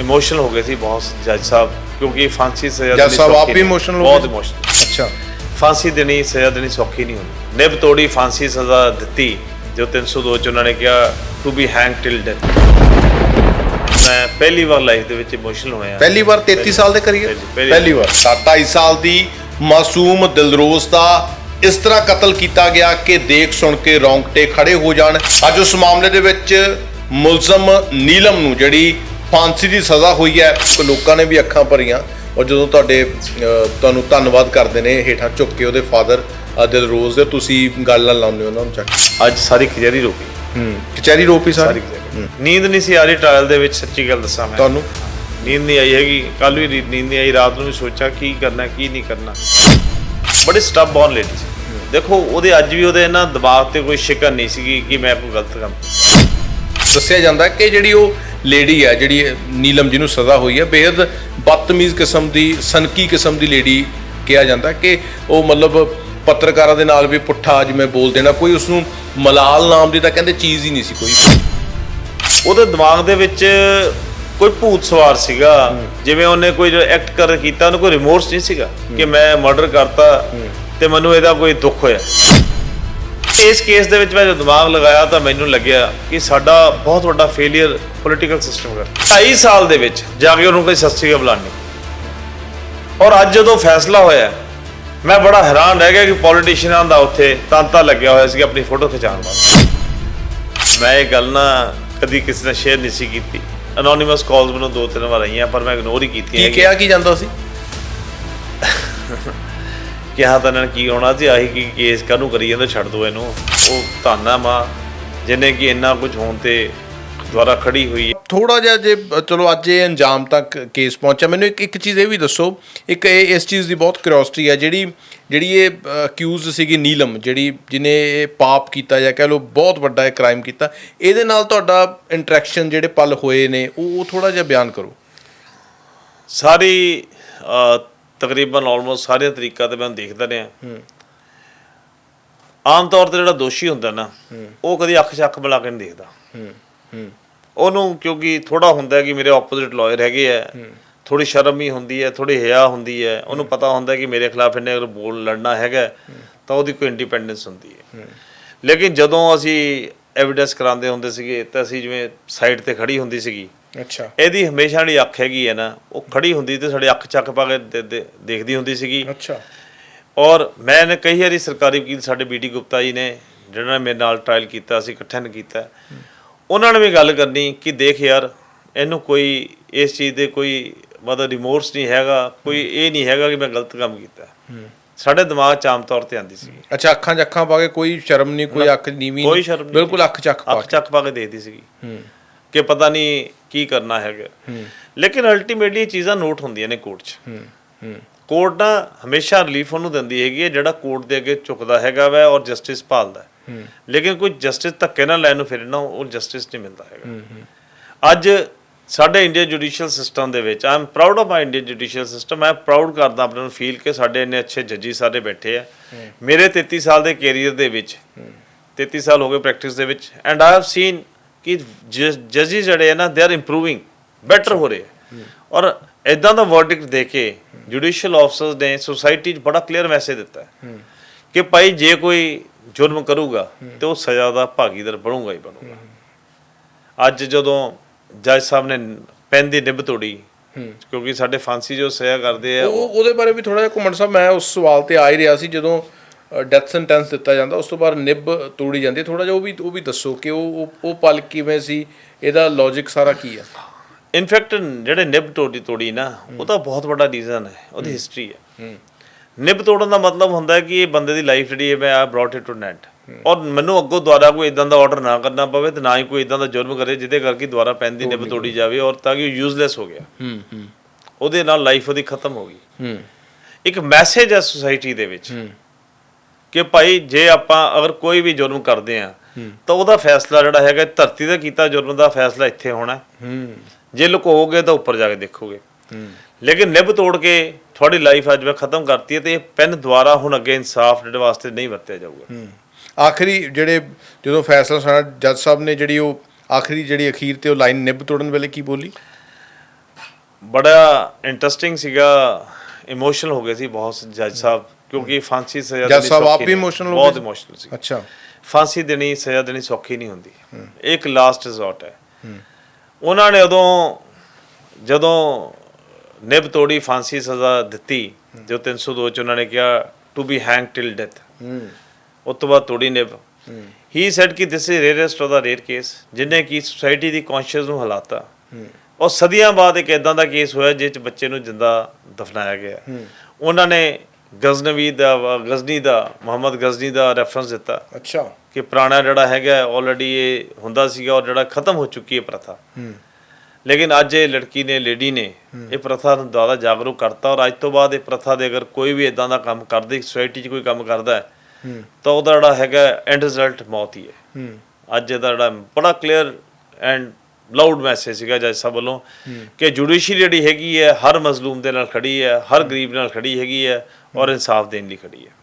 Emotional ਹੋ ਗਏ ਸੀ ਬਹੁਤ ਜੱਜ ਸਾਹਿਬ ਕਿਉਂਕਿ ਫਾਂਸੀ ਸਜ਼ਾ ਜੱਜ ਸਾਹਿਬ ਆਪ ਵੀ emotional ਹੋ ਬਹੁਤ ਗਏ? ਇਮੋਸ਼ਨਲ ਅੱਛਾ ਫਾਂਸੀ ਦੇਣੀ ਸਜ਼ਾ ਦੇਣੀ ਸੌਖੀ ਨਹੀਂ ਹੁੰਦੀ ਨਿਬ ਤੋੜੀ ਫਾਂਸੀ ਸਜ਼ਾ ਦਿੱਤੀ ਜੋ 302 ਚ ਉਹਨਾਂ ਨੇ ਕਿਹਾ to be hang till death ਮੈਂ ਪਹਿਲੀ ਵਾਰ ਲਾਈਫ ਦੇ ਵਿੱਚ ਇਮੋਸ਼ਨਲ ਹੋਇਆ ਪਹਿਲੀ ਵਾਰ 33 ਸਾਲ ਦੇ ਕਰੀਏ ਪਹਿਲੀ ਵਾਰ 27 ਸਾਲ ਦੀ ਮਾਸੂਮ ਦਿਲਰੋਜ਼ ਦਾ ਇਸ ਤਰ੍ਹਾਂ ਕਤਲ ਕੀਤਾ ਗਿਆ ਕਿ ਦੇਖ ਸੁਣ ਕੇ ਰੌਂਗਟੇ ਖੜੇ ਹੋ ਜਾਣ ਅੱਜ ਉਸ ਮਾਮਲੇ ਦੇ ਵਿੱਚ ਮੁਲਜ਼ਮ ਨੀਲਮ ਨੂੰ ਜਿਹੜੀ ਫਾਂਸੀ ਦੀ ਸਜ਼ਾ ਹੋਈ ਹੈ। ਲੋਕਾਂ ਨੇ ਵੀ ਅੱਖਾਂ ਭਰੀਆਂ ਔਰ ਜਦੋਂ ਤੁਹਾਡੇ ਤੁਹਾਨੂੰ ਧੰਨਵਾਦ ਕਰਦੇ ਨੇ ਹੇਠਾਂ ਝੁੱਕ ਕੇ ਉਹਦੇ ਫਾਦਰ ਦਿਲਰੋਜ਼ ਦੇ ਤੁਸੀਂ ਗੱਲ ਨਾਲ ਲਾਉਂਦੇ ਹੋ ਉਹਨਾਂ ਨੂੰ ਚੱਕ ਅੱਜ ਸਾਰੀ ਖਿਜਰੀ ਰੋਕੀ ਹੂੰ ਕਚਹਿਰੀ ਰੋਪੀ ਸਾਰੀ। ਨੀਂਦ ਨਹੀਂ ਸੀ ਆ ਰਹੀ ਟ੍ਰਾਇਲ ਦੇ ਵਿੱਚ ਸੱਚੀ ਗੱਲ ਦੱਸਾਂ ਮੈਂ। ਤੁਹਾਨੂੰ? ਨੀਂਦ ਨਹੀਂ ਆਈ ਹੈਗੀ ਕੱਲ ਵੀ ਨੀਂਦ ਨਹੀਂ ਆਈ ਰਾਤ ਨੂੰ ਵੀ ਸੋਚਿਆ ਕੀ ਕਰਨਾ ਕੀ ਨਹੀਂ ਕਰਨਾ। ਬੜੀ ਸਟੱਬ ਬੌਨ ਲੇਡੀ ਸੀ। ਦੇਖੋ ਉਹਦੇ ਅੱਜ ਵੀ ਉਹਦੇ ਨਾ ਦਿਮਾਗ ਤੇ ਕੋਈ ਸ਼ਿਕਨ ਨਹੀਂ ਸੀਗੀ ਕਿ ਮੈਂ ਕੋਈ ਗਲਤ ਕੰਮ ਦੱਸਿਆ ਜਾਂਦਾ ਕਿ ਜਿਹੜੀ ਉਹ ਲੇਡੀ ਹੈ ਜਿਹੜੀ ਨੀਲਮ ਜਿਹਨੂੰ ਸਜ਼ਾ ਹੋਈ ਹੈ ਬੇहद ਬਦਤਮੀਜ਼ ਕਿਸਮ ਦੀ ਸਨਕੀ ਕਿਸਮ ਦੀ ਲੇਡੀ ਕਿਹਾ ਜਾਂਦਾ ਕਿ ਉਹ ਮਤਲਬ ਪੱਤਰਕਾਰਾਂ ਦੇ ਨਾਲ ਵੀ ਪੁੱਠਾ ਜਿਵੇਂ ਬੋਲ ਦੇਣਾ ਕੋਈ ਉਸ ਨੂੰ ਮਲਾਲ ਨਾਮ ਦੀ ਤਾਂ ਕਹਿੰਦੇ ਚੀਜ਼ ਹੀ ਨਹੀਂ ਸੀ ਕੋਈ। ਉਹਦੇ ਦਿਮਾਗ ਦੇ ਵਿੱਚ ਕੋਈ ਭੂਤ ਸਵਾਰ ਸੀਗਾ ਜਿਵੇਂ ਉਹਨੇ ਕੋਈ ਐਕਟ ਕਰ ਕੀਤਾ ਉਹਨੂੰ ਕੋਈ ਰਿਮੋਰਸ ਨਹੀਂ ਸੀਗਾ ਕਿ ਮੈਂ ਮਰਡਰ ਕਰਤਾ ਤੇ ਮੈਨੂੰ ਇਹਦਾ ਕੋਈ ਦੁੱਖ ਹੋਇਆ। ਇਸ ਕੇਸ ਦੇ ਵਿੱਚ ਮੈਂ ਜਦੋਂ ਦਿਮਾਗ ਲਗਾਇਆ ਤਾਂ ਮੈਨੂੰ ਲੱਗਿਆ ਕਿ ਸਾਡਾ ਬਹੁਤ ਵੱਡਾ ਫੇਲਿਅਰ ਪੋਲੀਟੀਕਲ ਸਿਸਟਮ ਦਾ। 2.5 ਸਾਲ ਦੇ ਵਿੱਚ ਜਾ ਕੇ ਉਹਨੂੰ ਕੋਈ ਸਸਤੀ ਬੁਲਾਣੀ ਔਰ ਅੱਜ ਜਦੋਂ ਫੈਸਲਾ ਹੋਇਆ ਮੈਂ ਬੜਾ ਹੈਰਾਨ ਰਹਿ ਗਿਆ ਕਿ ਪੋਲੀਟੀਸ਼ੀਅਨਾਂ ਦਾ ਉੱਥੇ ਤਾਂਤਾ ਲੱਗਿਆ ਹੋਇਆ ਸੀ ਆਪਣੀ ਫੋਟੋ ਖਿਚਾਉਣ ਵਾਸਤੇ। ਮੈਂ ਇਹ ਗੱਲ ਨਾ ਕਦੀ ਕਿਸੇ ਨਾਲ ਸ਼ੇਅਰ ਨਹੀਂ ਸੀ ਕੀਤੀ। ਅਨੋਨਿਮਸ ਕਾਲਸ ਮੈਨੂੰ ਦੋ ਤਿੰਨ ਵਾਰ ਆਈਆਂ ਪਰ ਮੈਂ ਇਗਨੋਰ ਹੀ ਕੀਤੀਆਂ ਕੀ ਕਿਹਾ ਕੀ ਜਾਂਦਾ ਸੀ? ਕਿਹਾ ਤਾਂ ਇਹਨਾਂ ਨੇ ਕੀ ਹੋਣਾ ਸੀ ਆਹੀ ਕੀ ਕੇਸ ਕਾਹਨੂੰ ਕਰੀ ਜਾਂਦਾ ਛੱਡ ਦੋ ਇਹਨੂੰ। ਉਹ ਧਾਨਾ ਮਾਂ ਜਿਹਨੇ ਕਿ ਇੰਨਾ ਕੁਝ ਹੋਣ ਤੇ ਦੁਆਰਾ ਖੜੀ ਹੋਈ ਹੈ। ਥੋੜਾ ਜਿਹਾ ਜੇ ਚਲੋ ਅੱਜ ਇਹ ਅੰਜਾਮ ਤੱਕ ਕੇਸ ਪਹੁੰਚਿਆ। ਮੈਨੂੰ ਇੱਕ ਇੱਕ ਚੀਜ਼ ਇਹ ਵੀ ਦੱਸੋ ਇੱਕ ਇਹ ਇਸ ਚੀਜ਼ ਦੀ ਬਹੁਤ ਕਿਉਰਿਓਸਿਟੀ ਹੈ ਜਿਹੜੀ ਜਿਹੜੀ ਇਹ ਅਕਿਊਜ਼ਡ ਸੀਗੀ ਨੀਲਮ ਜਿਹੜੀ ਜਿਹਨੇ ਇਹ ਪਾਪ ਕੀਤਾ ਜਾਂ ਕਹ ਲਓ ਬਹੁਤ ਵੱਡਾ ਇਹ ਕ੍ਰਾਈਮ ਕੀਤਾ ਇਹਦੇ ਨਾਲ ਤੁਹਾਡਾ ਇੰਟਰੈਕਸ਼ਨ ਜਿਹੜੇ ਪਲ ਹੋਏ ਨੇ ਉਹ ਥੋੜਾ ਜਿਹਾ ਬਿਆਨ ਕਰੋ। ਸਾਰੀ ਤਕਰੀਬਨ ਆਲਮੋਸਟ ਸਾਰੇ ਤਰੀਕਾ ਤੇ ਮੈਂ ਦੇਖਦਾ ਰਿਹਾ। ਆਮ ਤੌਰ ਤੇ ਜਿਹੜਾ ਦੋਸ਼ੀ ਹੁੰਦਾ ਨਾ ਉਹ ਕਦੀ ਅੱਖ ਅੱਖ ਮਿਲਾ ਕੇ ਨਹੀਂ ਦੇਖਦਾ। ਹੂੰ ਹੂੰ। ਉਹਨੂੰ ਕਿਉਂਕਿ ਥੋੜਾ ਹੁੰਦਾ ਹੈ ਕਿ ਮੇਰੇ ਆਪੋਜ਼ਿਟ ਲਾਇਰ ਹੈਗੇ ਆ ਥੋੜੀ ਸ਼ਰਮ ਵੀ ਹੁੰਦੀ ਹੈ ਥੋੜੀ ਹਿਆ ਹੁੰਦੀ ਹੈ ਉਹਨੂੰ ਪਤਾ ਹੁੰਦਾ ਹੈ ਕਿ ਮੇਰੇ ਖਿਲਾਫ ਇਹਨੇ ਅਗਰ ਬੋਲ ਲੜਨਾ ਹੈਗਾ ਤਾਂ ਉਹਦੀ ਕੋਈ ਇੰਡੀਪੈਂਡੈਂਸ ਹੁੰਦੀ ਹੈ। ਲੇਕਿਨ ਜਦੋਂ ਅਸੀਂ ਐਵੀਡੈਂਸ ਕਰਾਉਂਦੇ ਹੁੰਦੇ ਸੀਗੇ ਤਾਂ ਅਸੀਂ ਜਿਵੇਂ ਸਾਈਡ ਤੇ ਖੜੀ ਹੁੰਦੀ ਸੀਗੀ ਅੱਛਾ। ਇਹਦੀ ਹਮੇਸ਼ਾ ਜਿਹੜੀ ਅੱਖ ਹੈਗੀ ਹੈ ਨਾ ਉਹ ਖੜੀ ਹੁੰਦੀ ਤੇ ਸਾਡੇ ਅੱਖ ਚੱਕ ਪਾ ਕੇ ਦੇ- ਦੇ- ਦੇਖਦੀ ਹੁੰਦੀ ਸੀਗੀ। ਅੱਛਾ। ਔਰ ਮੈਂ ਨੇ ਕਈ ਵਾਰੀ ਸਰਕਾਰੀ ਵਕੀਲ ਸਾਡੇ ਬੀਡੀ ਗੁਪਤਾ ਜੀ ਨੇ ਜਿਹਨਾਂ ਨੇ ਮੇਰੇ ਨਾਲ ਟ੍ਰਾਇਲ ਕੀਤਾ ਅਸੀਂ ਇਕੱਠਿਆਂ ਨੇ ਕੀਤਾ। ਉਹਨਾਂ ਨੇ ਵੀ ਗੱਲ ਕਰਨੀ ਕਿ ਦੇਖ ਯਾਰ ਇਹਨੂੰ ਕੋਈ ਇਸ ਚੀਜ਼ ਦੇ ਕੋਈ ਮਤਲਬ ਰਿਮੋਰਸ ਨਹੀਂ ਹੈਗਾ ਕੋਈ ਇਹ ਨਹੀਂ ਹੈਗਾ ਕਿ ਮੈਂ ਗਲਤ ਕੰਮ ਕੀਤਾ। ਸਾਡੇ ਦਿਮਾਗ 'ਚ ਆਮ ਤੌਰ ਤੇ ਆਂਦੀ ਸੀ। ਅੱਛਾ ਅੱਖਾਂ 'ਚ ਅੱਖਾਂ ਪਾ ਕੇ ਕੋਈ ਸ਼ਰਮ ਨਹੀਂ ਕੋਈ ਅੱਖ ਨੀਵੀਂ ਕੋਈ ਨਹੀਂ, ਸ਼ਰਮ ਨਹੀਂ ਬਿਲਕੁਲ ਪਾ ਅੱਖ ਚੱਕ ਪਾ ਕੇ ਦੇਖਦੀ ਸੀਗੀ। ਹੂੰ। ਕਿ ਪਤਾ ਨਹੀਂ ਕੀ ਕਰਨਾ ਹੈਗਾ। ਲੇਕਿਨ ਅਲਟੀਮੇਟਲੀ ਚੀਜ਼ਾਂ ਨੋਟ ਹੁੰਦੀਆਂ ਨੇ ਕੋਰਟ 'ਚ। ਹੂੰ ਹੂੰ। ਕੋਰਟ ਨਾ ਹਮੇਸ਼ਾ ਰਿਲੀਫ ਉਹਨੂੰ ਦਿੰਦੀ ਹੈਗੀ ਹੈ ਜਿਹੜਾ ਕੋਰਟ ਦੇ ਅੱਗੇ ਝੁਕਦਾ ਹੈਗਾ ਵੈ ਔਰ ਜਸਟਿਸ ਭਾਲਦਾ ਹੈ। ਲੇਕਿਨ ਕੋਈ ਜਸਟਿਸ ਧੱਕੇ ਨਾਲ ਲੈਣ ਨੂੰ ਫਿਰ ਨਾ ਉਹ ਜਸਟਿਸ ਨਹੀਂ ਮਿਲਦਾ ਹੈਗਾ। ਅੱਜ ਸਾਡੇ ਇੰਡੀਅਨ ਜੁਡੀਸ਼ੀਅਲ ਸਿਸਟਮ ਦੇ ਵਿੱਚ I'm proud of my Indian judicial system ਮੈਂ ਪ੍ਰਾਊਡ ਕਰਦਾ ਆਪਣੇ ਨੂੰ ਫੀਲ ਕਿ ਸਾਡੇ ਇੰਨੇ ਅੱਛੇ ਜੱਜੀ ਸਾਰੇ ਬੈਠੇ ਆ। ਮੇਰੇ 33 ਸਾਲ ਦੇ ਕੈਰੀਅਰ ਦੇ ਵਿੱਚ 33 ਸਾਲ ਹੋ ਗਏ ਪ੍ਰੈਕਟਿਸ ਦੇ ਵਿੱਚ ਐਂਡ ਆਈ ਹੈਵ ਸੀਨ ਕਿ ਜੱਜੀ ਜਿਹੜੇ ਆ ਨਾ ਦੇ ਆਰ ਇੰਪਰੂਵਿੰਗ ਬੈਟਰ ਹੋ ਰਹੇ। ਔਰ ਇਦਾਂ ਦਾ ਵਰਡਿਕਟ ਦੇ ਕੇ ਜੁਡੀਸ਼ੀਅਲ ਆਫਸਰਸ ਨੇ ਸੋਸਾਇਟੀ 'ਚ ਬੜਾ ਕਲੀਅਰ ਮੈਸੇਜ ਦਿੱਤਾ ਹੈ ਕਿ ਭਾਈ ਜੇ ਕੋਈ ਜੁਰਮ ਕਰੂਗਾ ਤੇ ਉਹ ਸਜ਼ਾ ਦਾ ਭਾਗੀਦਾਰ ਬਣੂਗਾ ਹੀ ਬਣੂਗਾ। ਅੱਜ ਜਦੋਂ ਜੱਜ ਸਾਹਿਬ ਨੇ ਪੈਨ ਦੀ ਨਿਭ ਤੋੜੀ ਕਿਉਂਕਿ ਸਾਡੇ ਫਾਂਸੀ ਜੋ ਸਜ਼ਾ ਕਰਦੇ ਆ ਉਹ ਉਹਦੇ ਬਾਰੇ ਵੀ ਥੋੜਾ ਜਿਹਾ ਘੁੰਮਣ ਸਾਹਿਬ ਮੈਂ ਉਸ ਸਵਾਲ ਤੇ ਆ ਹੀ ਰਿਹਾ ਸੀ ਜਦੋਂ ਡੈਥ ਸੈਂਟੈਂਸ ਦਿੱਤਾ ਜਾਂਦਾ ਉਸ ਤੋਂ ਬਾਅਦ ਨਿਬ ਤੋੜੀ ਜਾਂਦੀ ਥੋੜਾ ਜਿਹਾ ਉਹ ਵੀ ਉਹ ਵੀ ਦੱਸੋ ਕਿ ਉਹ ਉਹ- ਪਲ ਕਿਵੇਂ ਸੀ? ਇਹਦਾ ਲੌਜੀਕ ਸਾਰਾ ਕੀ ਹੈ? ਇਨਫੈਕਟ ਜਿਹੜੇ ਨਿਬ ਤੋੜੀ ਤੋੜੀ ਨਾ ਉਹਦਾ ਬਹੁਤ ਵੱਡਾ ਰੀਜ਼ਨ ਹੈ ਉਹਦੀ ਹਿਸਟਰੀ ਹੈ। ਨਿਬ ਤੋੜਨ ਦਾ ਮਤਲਬ ਹੁੰਦਾ ਹੈ ਕਿ ਇਹ ਬੰਦੇ ਦੀ ਲਾਈਫ ਜਿਹੜੀ ਹੈ ਮੈਂ ਆ ਬ੍ਰੌਟ ਇਟ ਟੂ ਨੈਟ ਔਰ ਮੈਨੂੰ ਅੱਗੋਂ ਦੁਬਾਰਾ ਕੋਈ ਇਦਾਂ ਦਾ ਆਰਡਰ ਨਾ ਕਰਨਾ ਪਵੇ ਤੇ ਨਾ ਹੀ ਕੋਈ ਇਦਾਂ ਦਾ ਜੁਰਮ ਕਰੇ ਜਿਹਦੇ ਕਰਕੇ ਦੁਬਾਰਾ ਪੈਨ ਦੀ ਨਿਬ ਤੋੜੀ ਜਾਵੇ ਔਰ ਤਾਂ ਕਿ ਉਹ ਯੂਜ਼ਲੈਸ ਹੋ ਗਿਆ। ਹੂੰ ਹੂੰ। ਉਹਦੇ ਨਾਲ ਲਾਈਫ ਉਹਦੀ ਖਤਮ ਹੋ ਗਈ। ਹੂੰ। ਇੱਕ ਮੈਸੇਜ ਹੈ ਸੋਸਾਇਟੀ ਦੇ ਵਿੱਚ। ਕਿ ਭਾਈ ਜੇ ਆਪਾਂ ਅਗਰ ਕੋਈ ਵੀ ਜੁਰਮ ਕਰਦੇ ਆ ਤਾਂ ਉਹਦਾ ਫੈਸਲਾ ਜਿਹੜਾ ਹੈਗਾ ਧਰਤੀ ਤੇ ਕੀਤਾ ਜੁਰਮ ਦਾ ਫੈਸਲਾ ਇੱਥੇ ਹੋਣਾ ਜੇ ਲੁਕੋਗੇ ਤਾਂ ਉੱਪਰ ਜਾ ਕੇ ਦੇਖੋਗੇ। ਲੇਕਿਨ ਨਿਭ ਤੋੜ ਕੇ ਤੁਹਾਡੀ ਲਾਈਫ ਅੱਜ ਮੈਂ ਖਤਮ ਕਰਤੀ ਹੈ ਤੇ ਇਹ ਪੈਨ ਦੁਆਰਾ ਹੁਣ ਅੱਗੇ ਇਨਸਾਫ ਦੇ ਵਾਸਤੇ ਨਹੀਂ ਵਰਤਿਆ ਜਾਊਗਾ। ਹੂੰ। ਆਖਰੀ ਜਿਹੜੇ ਜਦੋਂ ਫੈਸਲਾ ਸੁਣਾ ਜੱਜ ਸਾਹਿਬ ਨੇ ਜਿਹੜੀ ਉਹ ਆਖਰੀ ਜਿਹੜੀ ਅਖੀਰ ਤੇ ਉਹ ਲਾਈਨ ਨਿਬ ਤੋੜਨ ਵੇਲੇ ਕੀ ਬੋਲੀ? ਬੜਾ ਇੰਟਰਸਟਿੰਗ ਸੀਗਾ ਇਮੋਸ਼ਨਲ ਹੋ ਗਏ ਸੀ ਬਹੁਤ ਜੱਜ ਸਾਹਿਬ। ਕਿਉਂਕਿ ਫਾਂਸੀ ਸਜ਼ਾ ਜੱਜ ਸਾਹਿਬ ਆਪ ਵੀ emotional ਹੋ ਬਹੁਤ ਗਏ? ਸੀ? ਇਮੋਸ਼ਨਲ ਸੀ ਅੱਛਾ। ਫਾਂਸੀ ਦੇਣੀ ਸਜ਼ਾ ਦੇਣੀ ਸੌਖੀ ਨਹੀਂ ਹੁੰਦੀ। ਇਹ ਇੱਕ ਲਾਸਟ ਰਿਜ਼ੋਰਟ ਹੈ। ਉਹਨਾਂ ਨੇ ਉਦੋਂ ਜਦੋਂ ਨਿਬ ਤੋੜੀ ਫਾਂਸੀ ਸਜ਼ਾ ਦਿੱਤੀ ਜੋ 302 ਚ ਉਹਨਾਂ ਨੇ ਕਿਹਾ to be hang till death ਉਸ ਤੋਂ ਬਾਅਦ ਤੋੜੀ ਨਿਬ ਹੀ। ਸੈਡ ਕਿ this is rarest of the rare case ਜਿਨੇ ਕੀ ਸੋਸਾਇਟੀ ਦੀ ਕੌਨਸ਼ੀਅਸ ਨੂੰ ਹਲਾਤਾ। ਔਰ ਸਦੀਆਂ ਬਾਅਦ ਇੱਕ ਇਦਾਂ ਦਾ ਕੇਸ ਹੋਇਆ ਜਿਸ ਚ ਬੱਚੇ ਨੂੰ ਜਿੰਦਾ ਦਫਨਾਇਆ ਗਿਆ। ਉਹਨਾਂ ਨੇ ਗਜ਼ਨਵੀ ਦਾ ਗਜ਼ਨੀ ਦਾ ਮੁਹੰਮਦ ਗਜ਼ਨੀ ਦਾ ਰੈਫਰੈਂਸ ਦਿੱਤਾ ਅੱਛਾ। ਕਿ ਪੁਰਾਣਾ ਜਿਹੜਾ ਹੈਗਾ ਆਲਰੇਡੀ ਇਹ ਹੁੰਦਾ ਸੀਗਾ ਔਰ ਜਿਹੜਾ ਖਤਮ ਹੋ ਚੁੱਕੀ ਹੈ ਪ੍ਰਥਾ। ਹੂੰ। ਲੇਕਿਨ ਅੱਜ ਇਹ ਲੜਕੀ ਨੇ ਲੇਡੀ ਨੇ ਇਹ ਪ੍ਰਥਾ ਨੂੰ ਜ਼ਿਆਦਾ ਜਾਗਰੂਕ ਕਰਤਾ ਔਰ ਅੱਜ ਤੋਂ ਬਾਅਦ ਇਹ ਪ੍ਰਥਾ ਦੇ ਅਗਰ ਕੋਈ ਵੀ ਇਦਾਂ ਦਾ ਕੰਮ ਕਰਦੀ ਸੋਸਾਇਟੀ 'ਚ ਕੋਈ ਕੰਮ ਕਰਦਾ ਹੈ ਹੂੰ। ਤਾਂ ਉਹਦਾ ਜਿਹੜਾ ਹੈਗਾ ਐਂਡ ਰਿਜ਼ਲਟ ਮੌਤ ਹੀ ਹੈ। ਹੂੰ। ਅੱਜ ਇਹਦਾ ਜਿਹੜਾ ਬੜਾ ਕਲੀਅਰ ਐਂਡ ਲਾਊਡ ਮੈਸੇਜ ਸੀਗਾ ਜੱਜ ਸਾਹਿਬ ਵੱਲੋਂ ਕਿ ਜੁਡੀਸ਼ਰੀ ਜਿਹੜੀ ਹੈਗੀ ਹੈ, ਹਰ ਮਜ਼ਲੂਮ ਦੇ ਨਾਲ ਖੜੀ ਹੈ, ਹਰ ਗਰੀਬ ਨਾਲ ਖੜੀ ਹੈਗੀ ਹੈ ਔਰ ਇਨਸਾਫ ਦੇਣ ਲਈ ਖੜੀ ਹੈ।